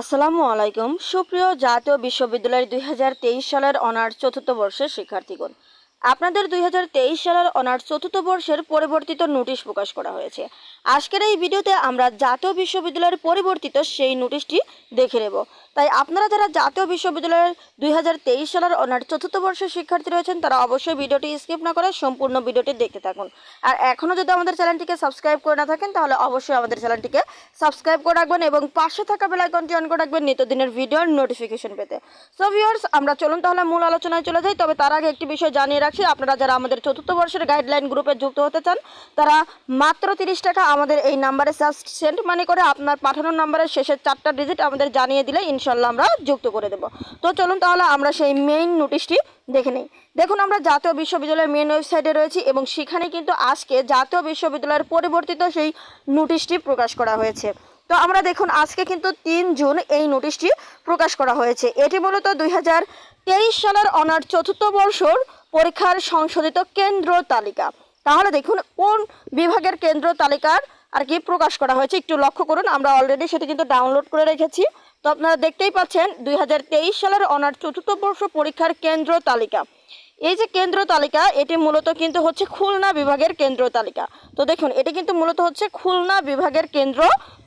আসসালামু আলাইকুম। সুপ্রিয় জাতীয় বিশ্ববিদ্যালয়ের দুই হাজার তেইশ সালের অনার্স চতুর্থ বর্ষের শিক্ষার্থীগণ আপনাদের দুই হাজার তেইশ সালের অনার্স চতুর্থ বর্ষের পরিবর্তিত নোটিশ প্রকাশ করা হয়েছে। আজকের এই ভিডিওতে আমরা জাতীয় বিশ্ববিদ্যালয়ের পরিবর্তিত সেই নোটিশটি দেখে নেব। তাই আপনারা যারা জাতীয় বিশ্ববিদ্যালয়ের দুই হাজার তেইশ সালের অনার্স চতুর্থ বর্ষের শিক্ষার্থী রয়েছেন, তারা অবশ্যই ভিডিওটি স্কিপ না করে সম্পূর্ণ ভিডিওটি দেখতে থাকুন। আর এখনও যদি আমাদের চ্যানেলটিকে সাবস্ক্রাইব করে না থাকেন, তাহলে অবশ্যই আমাদের চ্যানেলটিকে সাবস্ক্রাইব করে রাখবেন এবং পাশে থাকা বেল আইকনটি অন করে রাখবেন নিত্যদিনের ভিডিওর নোটিফিকেশন পেতে। সো ভিউয়ার্স আমরা চলুন তাহলে মূল আলোচনায় চলে যাই। তবে তার আগে একটি বিষয় জানিয়ে রাখছি আপনারা যারা আমাদের চতুর্থ বর্ষের গাইডলাইন গ্রুপে যুক্ত হতে চান, তারা মাত্র তিরিশ টাকা আমাদের এই নাম্বারে সেন্ড মানি করে আপনার পাঠানোর নাম্বারের শেষের চারটা ডিজিট আমাদের জানিয়ে দিলে ইনশাল্লাহ আমরা যুক্ত করে দেব। তো চলুন তাহলে আমরা সেই মেইন নোটিশটি দেখে নিই। দেখুন, আমরা জাতীয় বিশ্ববিদ্যালয়ের মেন ওয়েবসাইটে রয়েছি এবং সেখানে কিন্তু আজকে জাতীয় বিশ্ববিদ্যালয়ের পরিবর্তিত সেই নোটিশটি প্রকাশ করা হয়েছে। তো আমরা দেখুন, আজকে কিন্তু তিন জুন এই নোটিশটি প্রকাশ করা হয়েছে। এটি মূলত দুই হাজার তেইশ সালের অনার্স চতুর্থ বর্ষর পরীক্ষার সংশোধিত কেন্দ্র তালিকা। তাহলে দেখুন, কোন বিভাগের কেন্দ্র তালিকার আর কি প্রকাশ করা হয়েছে, একটু লক্ষ্য করুন, আমরা অলরেডি সেটি কিন্তু ডাউনলোড করে রেখেছি। তো আপনারা দেখতেই পাচ্ছেন, দুই হাজার তেইশ সালের অনার্স চতুর্থ বর্ষ পরীক্ষার কেন্দ্র তালিকা। এই যে কেন্দ্র তালিকা, এটি মূলত কিন্তু হচ্ছে খুলনা বিভাগের কেন্দ্র তালিকা। তো দেখুন, এটি কিন্তু মূলত হচ্ছে খুলনা বিভাগের কেন্দ্র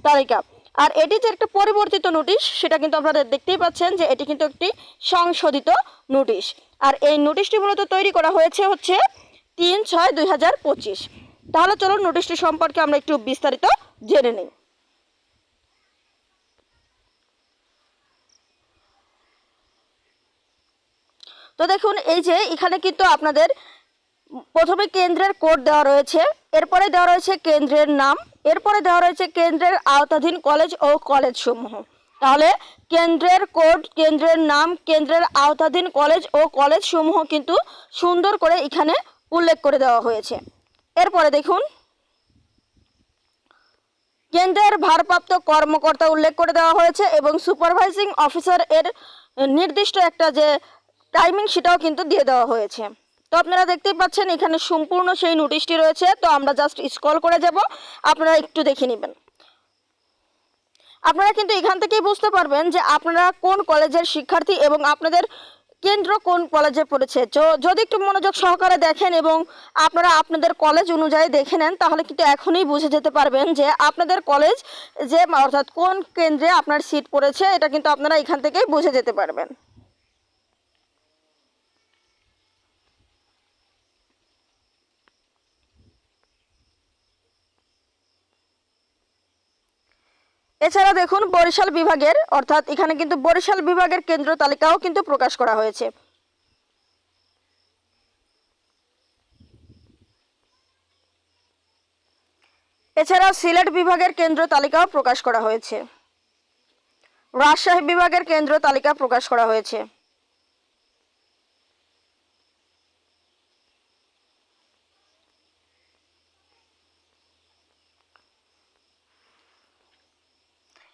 তালিকা। আর এটি যে একটা পরিবর্তিত নোটিশ, সেটা কিন্তু আপনারা দেখতেই পাচ্ছেন যে এটি কিন্তু একটি সংশোধিত নোটিশ। আর এই নোটিশটি মূলত তৈরি করা হয়েছে হচ্ছে তিন ছয় দুই হাজার পঁচিশ। তাহলে চলুন নোটিশটি সম্পর্কে আমরা একটু বিস্তারিত জেনে নিই। তো দেখুন, এই যে এখানে কিন্তু আপনাদের প্রথমে কেন্দ্রের কোড দেওয়া রয়েছে, এরপরে দেওয়া রয়েছে কেন্দ্রের নাম, এরপরে দেওয়া রয়েছে কেন্দ্রের আওতাধীন কলেজ ও কলেজ সমূহ তাহলে কেন্দ্রের কোড, কেন্দ্রের নাম, কেন্দ্রের আওতাধীন কলেজ ও কলেজ সমূহ কিন্তু সুন্দর করে এখানে উল্লেখ করে দেওয়া হয়েছে। এরপরে দেখুন, কেন্দ্রের ভারপ্রাপ্ত কর্মকর্তা উল্লেখ করে দেওয়া হয়েছে এবং সুপারভাইজিং অফিসার এর নির্দিষ্ট একটা যে টাইমিং সেটাও কিন্তু দিয়ে দেওয়া হয়েছে। তো আপনারা দেখতেই পাচ্ছেন, এখানে সম্পূর্ণ সেই নোটিশটি রয়েছে। তো আমরা জাস্ট স্ক্রল করে যাব। আপনারা একটু দেখে নেবেন। আপনারা কিন্তু এখান থেকেই বুঝতে পারবেন যে আপনারা কোন কলেজের শিক্ষার্থী এবং আপনাদের কেন্দ্র কোন কলেজে পড়েছে। যদি একটু মনোযোগ সহকারে দেখেন এবং আপনারা আপনাদের কলেজ অনুযায়ী দেখে নেন, তাহলে কিন্তু এখনই বুঝে যেতে পারবেন যে আপনাদের কলেজ যে, অর্থাৎ কোন কেন্দ্রে আপনার সিট পড়েছে, এটা কিন্তু আপনারা এখান থেকেই বুঝে যেতে পারবেন। এছাড়া দেখুন বরিশাল বিভাগের, অর্থাৎ এখানে কিন্তু বরিশাল বিভাগের কেন্দ্র তালিকাও কিন্তু প্রকাশ করা হয়েছে। এছাড়া সিলেট বিভাগের কেন্দ্র তালিকাও প্রকাশ করা হয়েছে। রাজশাহী বিভাগের কেন্দ্র তালিকা প্রকাশ করা হয়েছে।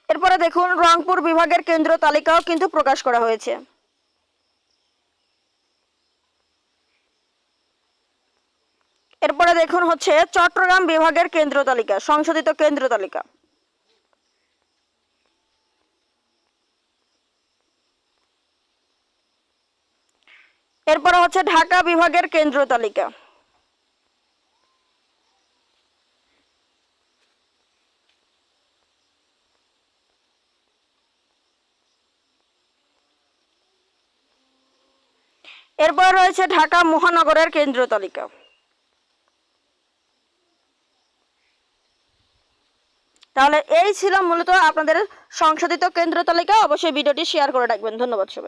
এরপরে দেখুন, রংপুর বিভাগের কেন্দ্র তালিকাও কিন্তু প্রকাশ করা হয়েছে। এরপরে দেখুন হচ্ছে, চট্টগ্রাম বিভাগের কেন্দ্র তালিকা, সংশোধিত কেন্দ্র তালিকা। এরপরে হচ্ছে, ঢাকা বিভাগের কেন্দ্র তালিকা। এরপর রয়েছে ঢাকা মহানগরের কেন্দ্র তালিকা। তাহলে এই ছিল মূলত আপনাদের সংশোধিত কেন্দ্র তালিকা। অবশ্যই ভিডিওটি শেয়ার করে রাখবেন। ধন্যবাদ সবাই